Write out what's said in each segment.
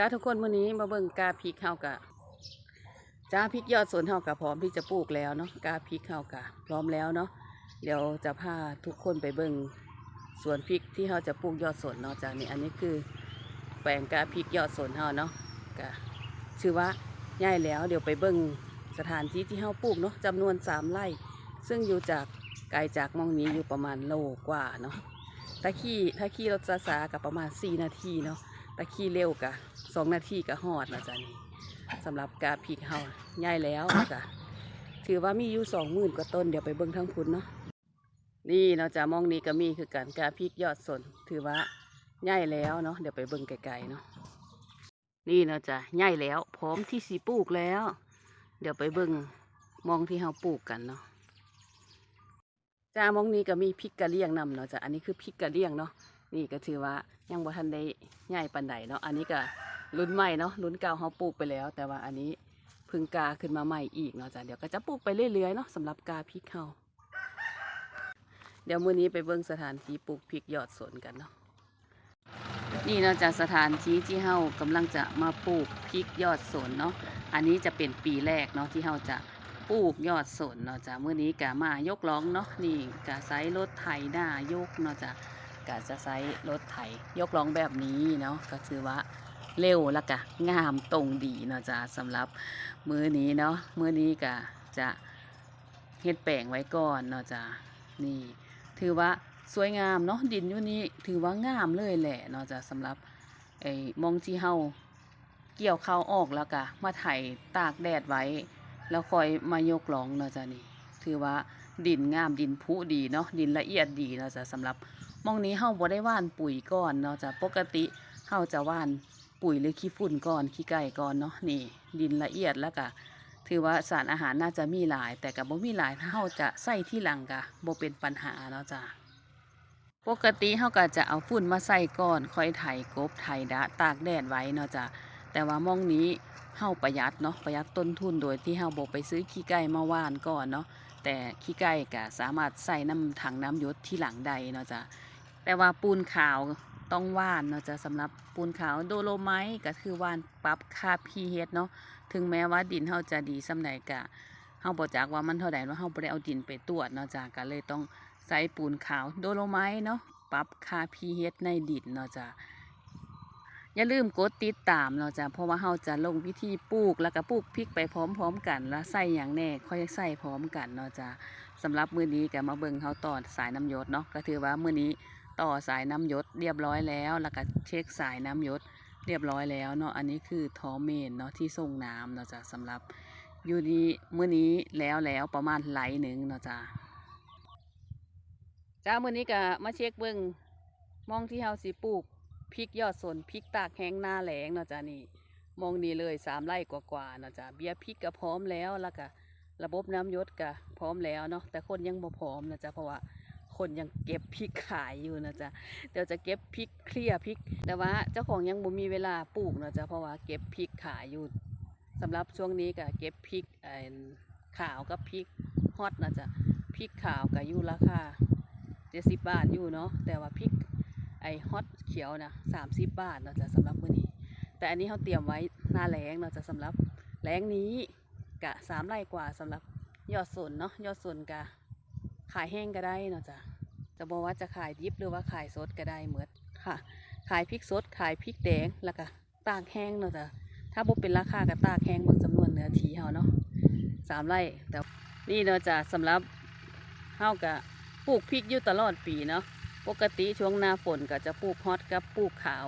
จ้าทุกคนวันนี้มาเบิ่งกาพริกเฮากะจ้าพริกยอดสวนเฮากะพร้อมที่จะปลูกแล้วเนาะกาพริกเฮากะพร้อมแล้วเนาะเดี๋ยวจะพาทุกคนไปเบิ่งสวนพริกที่เฮาจะปลูกยอดสวนเนาะจ้านี่อันนี้คือแปลงกาพริกยอดสวนเฮาเนาะกะชื่อว่าใหญ่แล้วเดี๋ยวไปเบิ่งสถานที่ที่เฮาปลูกเนาะจำนวนสามไร่ ซึ่งอยู่จากไกลจากมองนี้อยู่ประมาณโลกว่าเนาะถ้าขี่ถ้าขี่รถซาซากับประมาณ4นาทีเนาะ ถ้าขี่เร็วกะสองนาทีก็ฮอดนะจ๊ะนี่สำหรับกาพริกเฮาใหญ่แล้วจ้ะถือว่ามีอยู่สองหมื่นกว่าต้นเดี๋ยวไปเบิ่งทั้งพุนเนาะนี่เนาะจ้ะมองนี้ก็มีคือการกาพริกยอดสน ถือว่าใหญ่แล้วเนาะเดี๋ยวไปเบิ่งไกลๆเนาะนี่เนาะจ้ะใหญ่แล้ว พร้อมที่สีปลูกแล้ว เดี๋ยวไปเบิ่งมองที่เฮาปลูกกันเนาะจ้ามองนี้ก็มีพริกกะเลี่ยงนำเนาะจ้ะอันนี้คือพริกกะเลี่ยงเนาะ นี่ก็ถือว่ายังบ่ทันได้ใหญ่ปานใดเนาะอันนี้ก็รุ่นใหม่เนาะรุ่นเก่าเขาปลูกไปแล้ว แต่ว่าอันนี้พึ่งกาขึ้นมาใหม่อีกเนาะจ้ะเดี๋ยวก็จะปลูกไปเรื่อยๆเนาะสำหรับกาพริกเขาเดี๋ยวมื้อนี้ไปเบิ่งสถานที่ปลูกพริกยอดสวนกันเนาะนี่เนาะจ้ะสถานที่ที่เฮากำลังจะมาปลูกพริกยอดสวนเนาะอันนี้จะเป็นปีแรกเนาะที่เฮาจะปลูกยอดสนเนาะจ้ะมื้อนี้กะมายกร้องเนาะนี่กะไซรถไถหน้ายกเนาะจ้ะ กะจะไซรถไถยกร้องแบบนี้เนาะก็คือว่าเร็วแล้วกะงามตรงดีเนาะจ้ะสำหรับมือนี้เนาะมือนี้กะจะเฮ็ดแปลงไว้ก่อนเนาะจ้ะนี่ ถือว่าสวยงามเนาะดินอยู่นี้ถือว่างามเลยแหละเนาะจ้ะสำหรับไอ้มองที่เฮาเกี่ยวข้าวออกแล้วกะมาไถตากแดดไว้ แล้วคอยมายกหลองเนาะจ้ะนี่ ถือว่าดินงามดินผุดีเนาะดินละเอียดดีเนาะจ้ะสำหรับ มองนี้เฮาบ่ได้ว่านปุ๋ยก่อนเนาะจ้ะปกติเฮาจะว่านปุ๋ยหรือขี้ฝุ่นก่อนขี้ไก่ก่อนเนาะนี่ ดินละเอียดแล้วก็ถือว่าสารอาหารน่าจะมีหลาย แต่ก็บ่มีหลายถ้าเฮาจะใส่ที่หลังก็บ่เป็นปัญหาเนาะจ้ะปกติเฮาก็จะเอาฝุ่นมาใส่ก่อนค่อยไถกบไถดะตากแดดไว้เนาะจ้ะแต่ว่ามองนี้เฮาประหยัดเนาะประหยัดต้นทุนโดยที่เฮาบ่ไปซื้อขี้ไก่มาว่านก่อนเนาะแต่ขี้ไก่ก็สามารถใส่น้ำถังน้ำหยศที่หลังใดเนาะจ้ะ แต่ว่าปูนขาวต้องว่านเนาะจะสำหรับปูนขาวโดโลไมต์ก็คือว่านปรับค่า pH เนาะถึงแม้ว่าดินเฮาจะดีสำใดก็เฮาบ่จักว่ามันเท่าใดว่าเฮาบ่ได้เอาดินไปตรวจเนาะจ้ะก็เลยต้องใส่ปูนขาวโดโลไมต์เนาะปรับค่า pH ในดินเนาะจ้ะอย่าลืมกดติดตามเนาะจ้ะเพราะว่าเราจะลงวิธีปลูกแล้วก็ปลูกพริกไปพร้อมๆกัน แล้วใส่อย่างแน่ค่อยใส่พร้อมกันเนาะจ้ะสำหรับมื้อนี้ก็มาเบิ่งเขาต่อสายน้ำหยศเนาะก็ถือว่ามื้อนี้ ต่อสายน้ำยศเรียบร้อยแล้ว แล้วก็เช็คสายน้ำยศเรียบร้อยแล้วเนาะ อันนี้คือทอเมนเนาะที่ส่งน้ำเนาะจ้ะสำหรับอยู่นี้มื้อนี้แล้วแล้วประมาณไหลหนึ่งเนาะจ้ะจ้ามื้อนี้ก็มาเช็คเบิ่งมองที่เฮาสิปลูกพริกยอดสนพริกตากแห้งหน้าแหลงเนาะจ้ะนี่มองนี่เลยสามไร่กว่าๆเนาะจ้ะเบี้ยพริกก็พร้อมแล้วแล้วก็ระบบน้ำยศก็พร้อมแล้วเนาะแต่คนยังบ่พร้อมนะจ๊ะเพราะว่า คนยังเก็บพริกขายอยู่นะจ๊ะเดี๋ยวจะเก็บพริกเคลียร์พริก แต่ว่าเจ้าของยังบ่มีเวลาปลูกนะจ๊ะเพราะว่าเก็บพริกขายอยู่สำหรับช่วงนี้ก็เก็บพริกขาวกับพริกฮอตนะจ๊ะพริกขาวก็อยู่ราคา70บาทอยู่เนาะแต่ว่าพริกไอฮอตเขียวนะสามสิบบาทนะจ๊ะสำหรับมื้อนี้ แต่อันนี้เขาเตรียมไว้หน้าแรงเนาะจะสำหรับแรงนี้กะสามไร่กว่าสำหรับยอดสนเนาะยอดสนกะ ขายแห้งก็ได้เนาะจ้ะจะบอกว่าจะขายดิบหรือว่าขายสดก็ได้เหมือนค่ะ ขายพริกสด ขายพริกแดงแล้วก็ตากแห้งเนาะจ้ะถ้าบ่เป็นราคาก็ตากแห้งบนจำนวนเนื้อทีเฮาเนาะสามไร่แต่นี่เนาะจ้ะสำหรับเฮากะปลูกพริกอยู่ตลอดปีเนาะปกติช่วงหน้าฝนก็จะปลูกฮอตกับปลูกขาว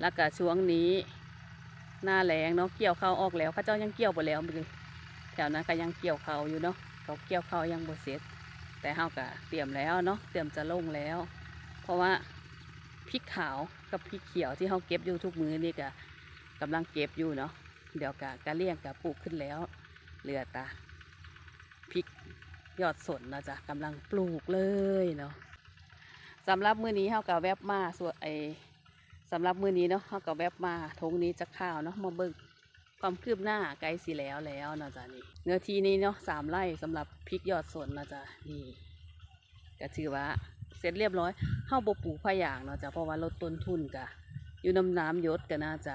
แล้วก็ช่วงนี้ หน้าแรงเนาะเกี่ยวข้าวออกแล้วข้าเจ้ายังเกี่ยวไปแล้วเลยแถวนั้นก็ยังเกี่ยวข้าวอยู่เนาะเขาเกี่ยวข้าวยังบ่เสร็จ แต่เฮาก็เตรียมแล้วเนาะเตรียมจะลงแล้ว เพราะว่าพริกขาวกับพริกเขียวที่เฮาเก็บอยู่ทุกมือนี่ก็กำลังเก็บอยู่เนาะเดี๋ยวกะกะเลี่ยงกะปลูกขึ้นแล้วเหลือตาพริกยอดสนนะจ๊ะกำลังปลูกเลยเนาะสำหรับมื้อนี้เฮากับแวบมาส่วนไอสำหรับมื้อนี้เนาะเฮากับแวบมาทงนี้จะข้าวเนาะมาเบิ่ง ความคืบหน้าไกลสิแล้วแล้วเนาะจ้ะนี่เนื้อที่นี้เนาะสามไร่สำหรับพริกยอดสนเนาะจ้ะนี่ก็ถือว่าเสร็จเรียบร้อยเฮาบ่ปลูกพะยางเนาะจ้ะเพราะว่าลดต้นทุนกะอยู่น้ำน้ำยศก็น่าจะ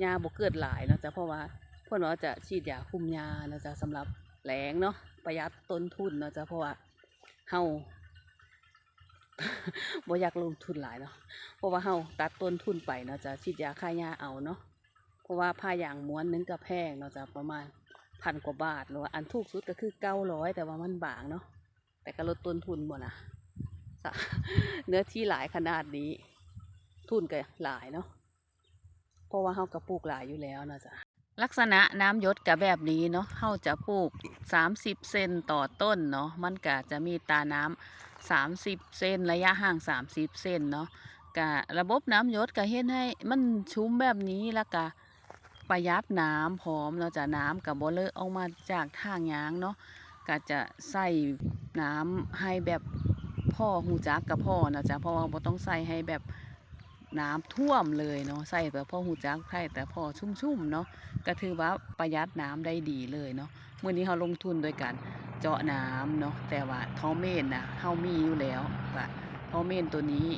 หญ้าบ่เกิดหลายเนาะจ้ะเพราะว่าเพิ่นว่าจะฉีดยาคุมหญ้าเนาะจ้ะสำหรับแหลงเนาะประหยัดต้นทุนเนาะจ้ะเพราะว่าเฮาบ่อยากลงทุนหลายเนาะเพราะว่าเฮาตัดต้นทุนไปเนาะจ้ะฉีดยาฆ่าหญ้าเอาเนาะ เพราะว่าผ้าย่างม้วนนึงก็แพงเนาะจ้ะประมาณพันกว่าบาทหรือว่าอันถูกสุดก็คือ900แต่ว่ามันบางเนาะแต่ก็ลดต้นทุนบ่นะสะเนื้อที่หลายขนาดนี้ ทุนก็หลายเนาะเพราะว่าเฮาก็ปลูกหลายอยู่แล้วนะจ๊ะลักษณะน้ำยศกับแบบนี้เนาะเฮาจะปลูก 30 เซนต่อต้นเนาะมันก็จะมีตาน้ำ30 เซนระยะห่าง 30 เซนเนาะกะระบบน้ำยศก็เฮ็ดให้มันชุ่มแบบนี้แล้วก็ ประหยัดน้ำพร้อมเนาจะน้ำกับบ่เลอะออกมาจากทางยางเนาะก็จะใส่น้ำให้แบบพ่อหูจักกับพ่อนะจ๊ะเพราะว่าบ่ต้องใส่ให้แบบน้ำท่วมเลยเนาะใส่แบบพ่อหูจักใส่แต่พ่อชุ่มๆเนาะก็ถือว่าประหยัดน้ำได้ดีเลยเนาะเมื้อนี้เฮาลงทุนโดยการเจาะน้ำเนาะแต่ว่าท่อเมนนะเฮามีอยู่แล้วว่ท่อเมนตัวนี้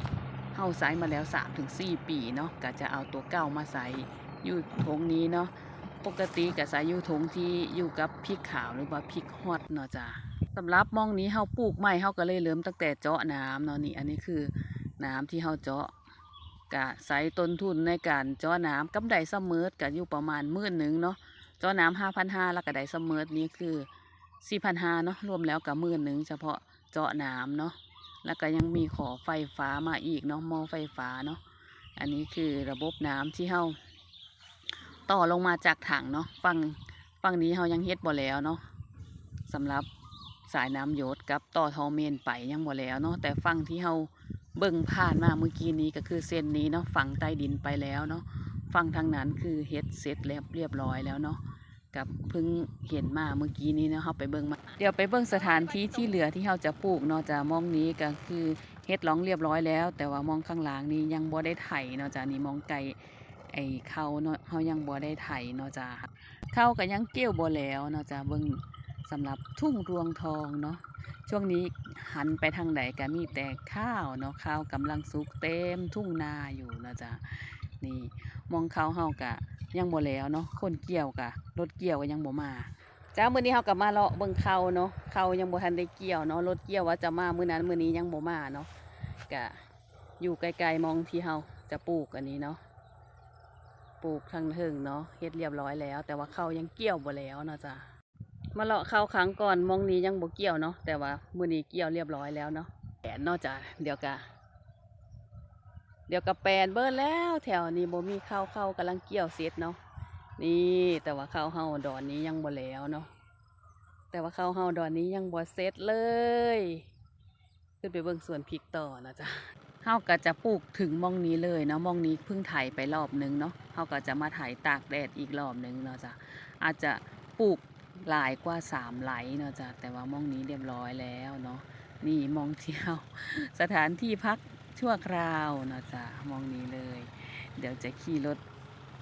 เฮาใช้มาแล้ว3-4ปีเนาะก็จะเอาตัวเก่ามาใส่ อยู่ทงนี้เนาะปกติก็ใส่อยู่ทงที่อยู่กับพริกขาวหรือว่าพริกฮอตเนาะจ้ะสำหรับมองนี้เฮาปลูกใหม่เฮาก็เลยเริ่มตั้งแต่เจาะน้ำเนาะนี่อันนี้คือน้ำที่เฮาเจาะกะใส่ต้นทุนในการเจาะน้ำกำไดเสมอก็อยู่ประมาณมื่นหนึ่งเนาะเจาะน้ำห้าพันห้าแล้วก็ไดเสมอนี้คือสี่พันห้าเนาะรวมแล้วก็หมื่นหนึ่งเฉพาะเจาะน้ำเนาะแล้วก็ยังมีขอไฟฟ้ามาอีกเนาะหม้อไฟฟ้าเนาะอันนี้คือระบบน้ำที่เฮา ต่อลงมาจากถังเนาะฝั่งฝั่งนี้เฮายังเฮ็ดบ่แล้วเนาะสำหรับสายน้ำหยดกับต่อทอเมนไปยังหมดแล้วเนาะแต่ฝั่งที่เฮาเบิ่งผ่านมาเมื่อกี้นี้ก็คือเส้นนี้เนาะฝั่งใต้ดินไปแล้วเนาะฝั่งทางนั้นคือเฮ็ดเสร็จแล้วเรียบร้อยแล้วเนาะกับเพิ่งเห็นมาเมื่อกี้นี้เนาะเฮาไปเบิ่งมาเดี๋ยวไปเบิ่งสถานที่ที่เหลือที่เฮาจะปลูกเนาะจะมองนี้ก็คือเฮ็ดร้องเรียบร้อยแล้ว แต่ว่ามองข้างหลังนี้ยังบ่ได้ไถเนาะจะนี่มองไกล ไอ้เขาเนาะเฮายังบ่ได้ไถเนาะจ้ะเข้าก็ยังเกี่ยวบ่แล้วเนาะจ้ะเบิ่งสำหรับทุ่งรวงทองเนาะช่วงนี้หันไปทางไหนก็มีแต่ข้าวเนาะข้าวกำลังสุกเต็มทุ่งนาอยู่เนาะจ๊ะนี่มองเขาวเฮากะยังบ่แล้วเนาะคนเกี่ยวกะรถเกี่ยวก็ยังบ่มาจ้ามื้อนี้เฮากะมาเลาะเบิ่งเขาวเนาะเขาวยังบ่ทันได้เกี่ยวเนาะรถเกี่ยวว่าจะมามื้อนั้นมื้อนี้ยังบ่มาเนาะกะอยู่ไกลๆมองที่เฮาจะปลูกอันนี้เนาะ ลูกทางเทิงเนาะเฮ็ดเรียบร้อยแล้ว แต่ว่าเขาวยังเกี่ยวบ่แล้วเนาะจ้ะมาเลาะเข้าครั้งก่อนมองนี้ยังบ่เกี่ยวเนาะแต่ว่ามื้อนี้เกี่ยวเรียบร้อยแล้วเนาะแปนเนอกจากเดี๋ยวกะเดี๋ยวกะแปนเบิดแล้วแถวนี้บ่มีข้าวเข้ากำลังเกี่ยวเสร็จเนาะนี่แต่ว่าข้าวเฮาดอนนี้ยังบ่แล้วเนาะแต่ว่าข้าวเฮาดอนนี้ยังบ่เสร็จเลย ขึ้นไปเบิ่งสวนพริกต่อนะจ๊ะ เฮาก็จะปลูกถึงมองนี้เลยเนาะมองนี้เพิ่งไถไปรอบหนึงเนาะเฮาก็จะมาไถตากแดดอีกรอบหนึงเนาะจ้ะอาจจะปลูกหลายกว่าสามไหลเนาะจ้ะแต่ว่ามองนี้เรียบร้อยแล้วเนาะนี่มองเที่ยวสถานที่พักชั่วคราวเนาะจ้ะมองนี้เลย เดี๋ยวจะขี่รถ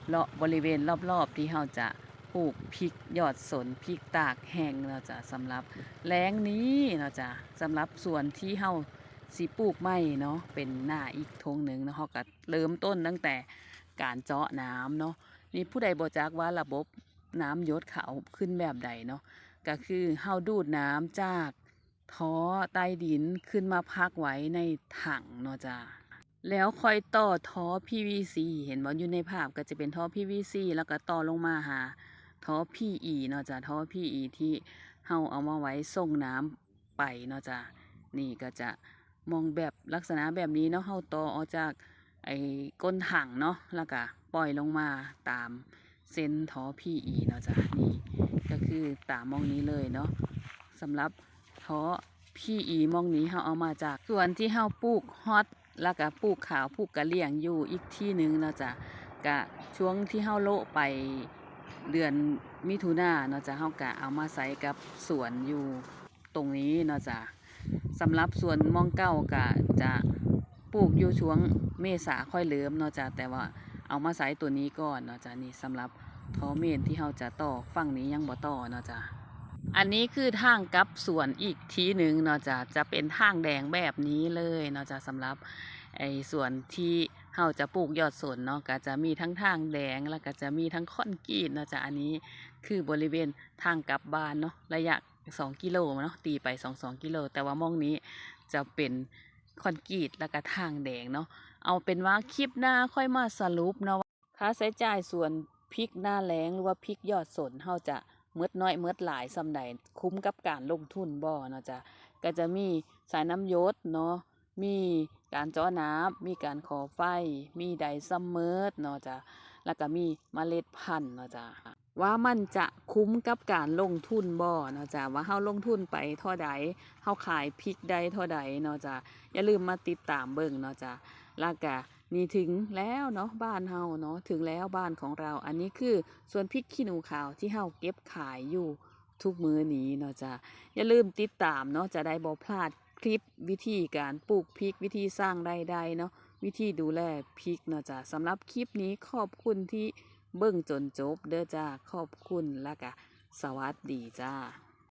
เลาะบริเวณรอบๆที่เราจะปลูกพริกยอดสนพริกตากแห้งเนาะจ้ะสำหรับแล้งนี้เนาะจ้ะสำหรับส่วนที่เรา สีปลูกไม่เนาะเป็นหน้าอีกทงหนึ่งนะเราก็เริ่มต้นตั้งแต่การเจาะน้ำเนาะนี่ผู้ใดบอจักว่าระบบน้ำยดเขาขึ้นแบบใดเนาะก็คือเฮาดูดน้ำจากท้อใต้ดินขึ้นมาพักไว้ในถังเนาะจ้าแล้วคอยต่อท่อ PVC เห็นบ่อยู่ในภาพก็จะเป็นท่อ PVC แล้วก็ต่อลงมาหาท่อ PE เนาะจ้าท่อ PE ที่เฮาเอามาไว้ส่งน้ำไปเนาะจ้านี่ก็จะ มองแบบลักษณะแบบนี้เนาะเฮาต่อออกจากไอ้ก้นถังเนาะแล้วก็ปล่อยลงมาตามเส้นทอ PE เนาะจ้ะนี่ก็คือตามมองนี้เลยเนาะสำหรับทอ PE มองนี้เราเอามาจากส่วนที่เราปลูกฮอตแล้วก็ปลูกขาวปลูกกะเลี่ยงอยู่อีกที่หนึ่งเนาะจ้ะกะช่วงที่เราโลไปเดือนมิถุนาเนาะจ้ะเรากะเอามาใส่กับสวนอยู่ตรงนี้เนาะจ้ะ สำหรับส่วนมองเก้ากะจะปลูกอยู่ช่วงเมษาค่อยเริ่มเนาะจ้ะแต่ว่าเอามาใส่ตัวนี้ก่อนเนาะจ้ะนี่สำหรับทอเมนที่เราจะต่อฝั่งนี้ยังบ่ต่อเนาะจ้ะอันนี้คือทางกลับสวนอีกทีหนึ่งเนาะจ้ะจะเป็นทางแดงแบบนี้เลยเนาะจ้ะสำหรับไอ้ส่วนที่เฮาจะปลูกยอดสนเนาะก็จะมีทั้งทางแดงแล้วก็จะมีทั้งคอนกรีตเนาะจ้ะอันนี้คือบริเวณทางกลับบ้านเนาะระยะ 2กิโลเนาะตีไป2 2กิโล แต่ว่ามองนี้จะเป็นคอนกรีตแล้วก็ทางแดงเนาะเอาเป็นว่าคลิปหน้าค่อยมาสรุปเนาะค่าใช้จ่ายส่วนพริกหน้าแล้งหรือว่าพริกยอดสนเฮาจะเมืดน้อยเมืดหลายซำใดคุ้มกับการลงทุนบ่เนาะจ้ะก็จะมีสายน้ำยศเนาะมีการจาะน้ำมีการขอไฟ มีไดซัมเมอร์เนาะจ้ะแล้วก็มีเมล็ดพันธุ์เนาะจ้ะ ว่ามันจะคุ้มกับการลงทุนบ่เนาะจ้ะว่าเฮาลงทุนไปเท่าใดเฮาขายพริกได้เท่าใดเนาะจ้ะอย่าลืมมาติดตามเบิ่งเนาะจ้ะแล้วก็นี่ถึงแล้วเนาะบ้านเฮาเนาะถึงแล้วบ้านของเรา อันนี้คือส่วนพริกขี้หนูขาวที่เฮาเก็บขายอยู่ทุกมื้อนี้เนาะจ้ะอย่าลืมติดตามเนาะจะได้บ่พลาดคลิปวิธีการปลูกพริกวิธีสร้างรายได้เนาะวิธีดูแลพริกเนาะจ้ะสำหรับคลิปนี้ขอบคุณที่ เบิ่งจนจบเด้อจ้าขอบคุณแล้วก็สวัสดีจ้า